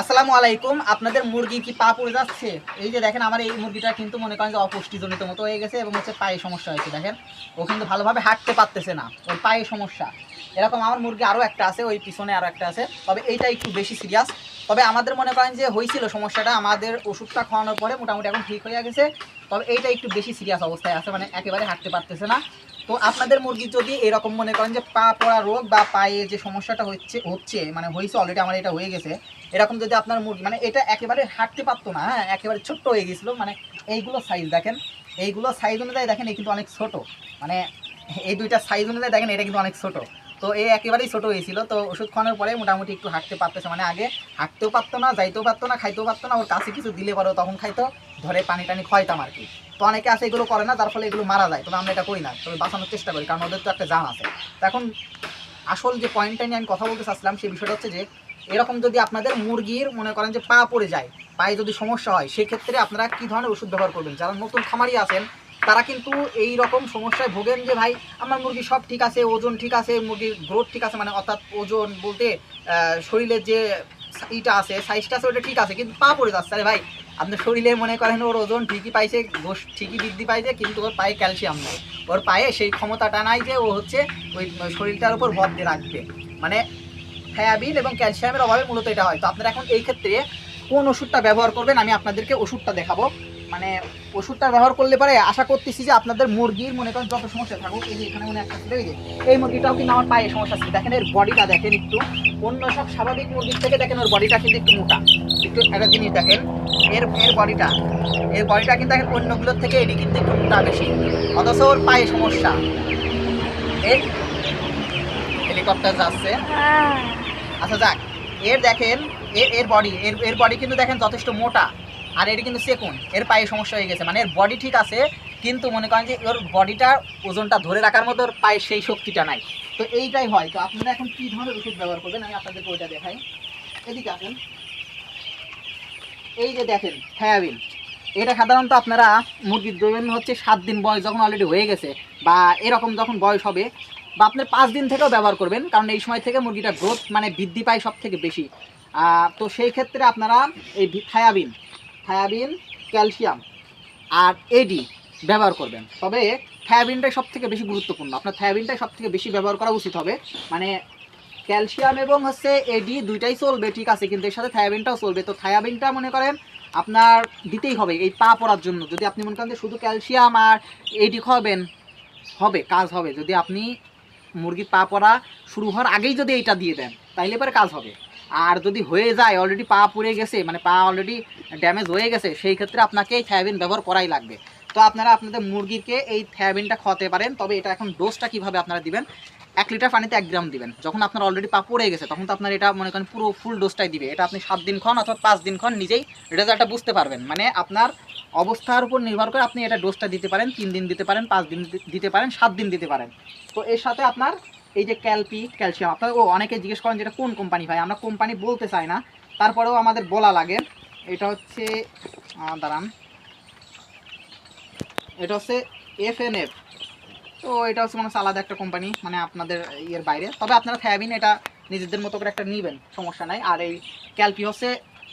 আসসালামু আলাইকুম, আপনাদের মুরগি কি পা পড়ে যাচ্ছে? এই যে দেখেন, আমার এই মুরগিটা কিন্তু মনে করেন যে অপুষ্টিজনিত মতো হয়ে গেছে এবং হচ্ছে পায়ে সমস্যা হয়েছে, দেখেন। ও কিন্তু ভালোভাবে হাঁটতে পারতেছে না, ওর পায়ে সমস্যা। এরকম আমার মুরগি আরও একটা আছে, ওই পিছনে আরও একটা আছে, তবে এইটা একটু বেশি সিরিয়াস তবে আমাদের মনে করেন যে হয়েছিল সমস্যাটা, আমাদের ওষুধটা খাওয়ানোর পরে মোটামুটি এখন ঠিক হয়ে গেছে, তবে এইটা একটু বেশি সিরিয়াস অবস্থায় আছে মানে একেবারে হাঁটতে পারতেছে না। তো আপনাদের মুরগি যদি এরকম মনে করেন যে পা পড়া রোগ বা পায়ে যে সমস্যাটা হচ্ছে হচ্ছে মানে হয়েছে অলরেডি আমার এটা হয়ে গেছে এরকম যদি আপনার মুরগি মানে এটা একেবারে হাঁটতে পারতো না হ্যাঁ একেবারে ছোট্ট হয়ে গেছিল মানে এইগুলো সাইজ দেখেন, এইগুলো সাইজ অনুযায়ী দেখেন এই কিন্তু অনেক ছোট। মানে এই দুইটা সাইজ অনুযায়ী দেখেন, এটা কিন্তু অনেক ছোট। তো এই একেবারেই ছোট হয়েছিল, তো ওষুধ খাওয়ানোর পরে মোটামুটি একটু হাঁটতে পারতেছে। মানে আগে হাঁটতেও পারতো না, যাইতেও পারতো না, খাইতেও পারতো না, ওর কাছে কিছু দিলে পরেও তখন খাইতো, ধরে পানি টানি খাইতাম আর কি। তো অনেকে আছে এগুলো করে না তার ফলে এগুলো মারা যায়, তবে আমরা এটা করি না, তবে বাঁচানোর চেষ্টা করি, কারণ ওদের তো একটা জান আছে। এখন আসল যে পয়েন্টটা নিয়ে আমি কথা বলতে চাচ্ছিলাম সেই বিষয়টা হচ্ছে যে এরকম যদি আপনাদের মুরগির মনে করেন যে পা পড়ে যায়, পায়ে যদি সমস্যা হয়, সেক্ষেত্রে আপনারা কি ধরনের ওষুধ ব্যবহার করবেন? যারা নতুন খামারি আছেন, তারা কিন্তু এই রকম সমস্যায় ভোগেন যে, ভাই, আমার মুরগি সব ঠিক আছে, ওজন ঠিক আছে, মুরগির গ্রোথ ঠিক আছে। মানে অর্থাৎ ওজন বলতে শরীরের যে ইটা আছে সাইজটা আছে, ওটা ঠিক আছে, কিন্তু পা পড়ে যাচ্ছে। আরে ভাই আপনার শরীরে মনে করেন ওর ওজন ঠিকই পাইছে, গোশ ঠিকই বৃদ্ধি পাইছে, কিন্তু ওর পায়ে ক্যালসিয়াম নেই। ওর পায়ে সেই ক্ষমতাটা নাই যে, ও হচ্ছে ওই শরীরটার উপর ভর দিয়ে রাখবে। মানে থায়াবিন এবং ক্যালসিয়ামের অভাবে মূলত এটা হয়। তো আপনারা এখন এই ক্ষেত্রে কোন ওষুধটা ব্যবহার করবেন আমি আপনাদেরকে ওষুধটা দেখাবো। মানে ওষুধটা ব্যবহার করলে পরে আশা করতেছি যে আপনাদের মুরগির মনে করেন যত সমস্যা থাকুক, এই যে এখানে মনে একটা ছিল যে এই মুরগিটাও কিন্তু আমার পায়ে সমস্যা ছিল দেখেন এর বডিটা দেখেন একটু। অন্য সব স্বাভাবিক মুরগির থেকে দেখেন ওর বডিটা কিন্তু একটু মোটা। একটু একটা জিনিস দেখেন, এর এর বডিটা এর বডিটা কিন্তু দেখেন অন্যগুলোর থেকে এটি কিন্তু একটু মোটা বেশি। অথচ ওর পায়ে সমস্যা। এই হেলিকপ্টার যাচ্ছে। আচ্ছা যাক। এর দেখেন এর এর বডি এর এর বডি কিন্তু দেখেন যথেষ্ট মোটা। আর এর কিন্তু সেকুন, এর পায়ে সমস্যা হয়ে গেছে। মানে এর বডি ঠিক আছে, কিন্তু মনে করেন যে ওর বডিটা ওজনটা ধরে রাখার মতো ওর পায়ে সেই শক্তিটা নাই। তো এইটাই হয়। তো আপনারা এখন কী ধরনের ওষুধ ব্যবহার করবেন? আমি আপনাদেরকে ওইটা দেখাই। এদিকে আসেন। এই যে দেখেন থায়াবিন এটা সাধারণত আপনারা মুরগির দেবেন হচ্ছে সাত দিন বয়স যখন অলরেডি হয়ে গেছে, বা এরকম যখন বয়স হবে বা আপনার পাঁচ দিন থেকেও ব্যবহার করবেন, কারণ এই সময় থেকে মুরগিটা গ্রোথ মানে বৃদ্ধি পায় সব থেকে বেশি তো সেই ক্ষেত্রে আপনারা এই থায়াবিন থায়াবিন, ক্যালসিয়াম আর এডি ব্যবহার করবেন। তবে থায়াবিনটাই সব থেকে বেশি গুরুত্বপূর্ণ। আপনার থায়াবিনটাই সব থেকে বেশি ব্যবহার করা উচিত হবে। মানে ক্যালসিয়াম এবং হচ্ছে এডি দুইটাই চলবে, ঠিক আছে, কিন্তু এর সাথে থায়াবিনটাও চলবে। তো থায়াবিনটা মনে করেন আপনার দিতেই হবে, এই পা পড়ার জন্য। যদি আপনি মনে করেন যে শুধু ক্যালসিয়াম আর এডি খাওয়াবেন, হবে, কাজ হবে। যদি আপনি মুরগির পা পড়া শুরু হওয়ার আগেই যদি এইটা দিয়ে দেন, তাইলে পরে কাজ হবে। আর যদি হয়ে যায় অলরেডি পা পুড়ে গেছে মানে পা অলরেডি ড্যামেজ হয়ে গেছে, সেই ক্ষেত্রে আপনাকে এই থায়াবিন ব্যবহার করাই লাগবে। তো আপনারা আপনাদের মুরগিকে এই থায়াবিনটা খাওয়াতে পারেন, তবে এটা এখন ডোজটা কীভাবে আপনারা দিবেন এক লিটার পানিতে এক গ্রাম দিবেন। যখন আপনার অলরেডি পা পড়ে গেছে, তখন তো আপনার এটা মনে করেন পুরো ফুল ডোজটাই দিবে। এটা আপনি সাত দিন খান অথবা পাঁচ দিন খান, নিজেই রেজাল্টটা বুঝতে পারবেন। মানে আপনার অবস্থার উপর নির্ভর করে আপনি এটা ডোজটা দিতে পারেন, তিন দিন দিতে পারেন, পাঁচ দিন দিতে পারেন, সাত দিন দিতে পারেন। তো এর সাথে আপনার এই যে ক্যালপি, ক্যালসিয়াম, আপনার ও, অনেকে জিজ্ঞেস করেন যেটা কোন কোম্পানি ভাই? আমরা কোম্পানি বলতে চাই না। তারপরেও আমাদের বলা লাগে। এটা হচ্ছে দাঁড়ান। এটা হচ্ছে এফ এন এফ তো এটা হচ্ছে মানে হচ্ছে আলাদা একটা কোম্পানি মানে আপনাদের ইয়ের বাইরে। তবে আপনারা থায়াবিন এটা নিজেদের মতো করে একটা নেবেন, সমস্যা নাই। আর এই ক্যালপি হচ্ছে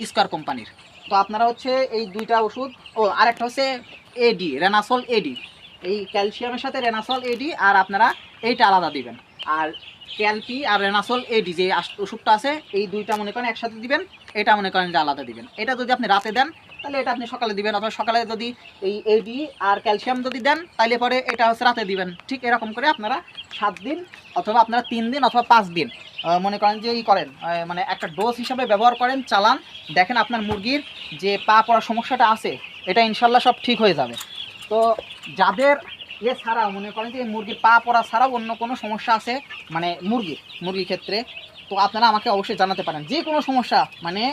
স্কোয়ার কোম্পানির তো আপনারা হচ্ছে এই দুইটা ওষুধ, ও আর একটা হচ্ছে এডি রেনাসল এডি এই ক্যালসিয়ামের সাথে রেনাসল এডি আর আপনারা এইটা আলাদা দিবেন। আর ক্যালপি আর রেনাসল এডি যে ওষুধটা আছে, এই দুইটা মনে করেন একসাথে দিবেন, এটা মনে করেন যে আলাদা দিবেন। এটা যদি আপনি রাতে দেন তাহলে এটা আপনি সকালে দিবেন। অথবা সকালে যদি এই এডি আর ক্যালসিয়াম যদি দেন তাহলে পরে এটা হচ্ছে রাতে দিবেন। ঠিক এরকম করে আপনারা সাত দিন অথবা আপনারা তিন দিন অথবা পাঁচ দিন মনে করেন যে ই করেন মানে একটা ডোজ হিসাবে ব্যবহার করেন, চালান, দেখেন আপনার মুরগির যে পা পড়ার সমস্যাটা আছে, এটা ইনশাল্লাহ সব ঠিক হয়ে যাবে। তো যাদের এ ছাড়াও, মনে করেন যে মুরগির পা পড়া ছাড়াও অন্য কোনো সমস্যা আছে মানে মুরগির মুরগির ক্ষেত্রে, তো আপনারা আমাকে অবশ্যই জানাতে পারেন। যে কোনো সমস্যা মানে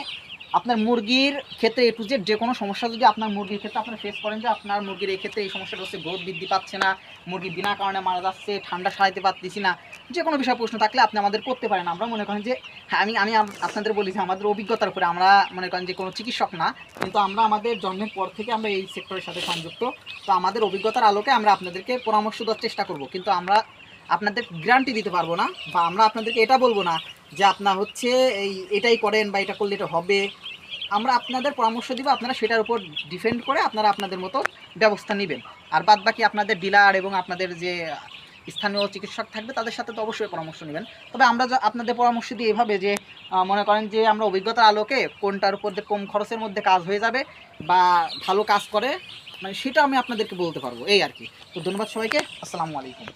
আপনার মুরগির ক্ষেত্রে এ টু জেড যে কোনো সমস্যা যদি আপনার মুরগির ক্ষেত্রে আপনারা ফেস করেন যে আপনার মুরগির এই ক্ষেত্রে এই সমস্যাটা হচ্ছে গ্রোথ বৃদ্ধি পাচ্ছে না, মুরগি বিনা কারণে মারা যাচ্ছে, ঠান্ডা সারাইতে পারতেছি না যে কোনো বিষয়ে প্রশ্ন থাকলে আপনি আমাদের করতে পারেন। আমরা মনে করেন যে হ্যাঁ আমি আমি আপনাদের বলি যে আমাদের অভিজ্ঞতার উপরে আমরা মনে করেন যে কোনো চিকিৎসক না, কিন্তু আমরা আমাদের জন্মের পর থেকে আমরা এই সেক্টরের সাথে সংযুক্ত। তো আমাদের অভিজ্ঞতার আলোকে আমরা আপনাদেরকে পরামর্শ দেওয়ার চেষ্টা করব। কিন্তু আমরা আপনাদের গ্যারান্টি দিতে পারব না, বা আমরা আপনাদেরকে এটা বলব না যে আপনার হচ্ছে এই এটাই করেন বা এটা করলে এটা হবে। আমরা আপনাদের পরামর্শ দিব, আপনারা সেটার উপর ডিপেন্ড করে আপনারা আপনাদের মতো ব্যবস্থা নেবেন। আর বাদ বাকি আপনাদের ডিলার এবং আপনাদের যে স্থানীয় চিকিৎসক থাকবে, তাদের সাথে তো অবশ্যই পরামর্শ নেবেন। তবে আমরা আপনাদের পরামর্শ দিই এভাবে যে মনে করেন যে আমরা অভিজ্ঞতার আলোকে কোনটার উপর কম খরচের মধ্যে কাজ হয়ে যাবে বা ভালো কাজ করে মানে সেটা আমি আপনাদেরকে বলতে পারব, এই আর কি। তো ধন্যবাদ সবাইকে, আসসালামু আলাইকুম।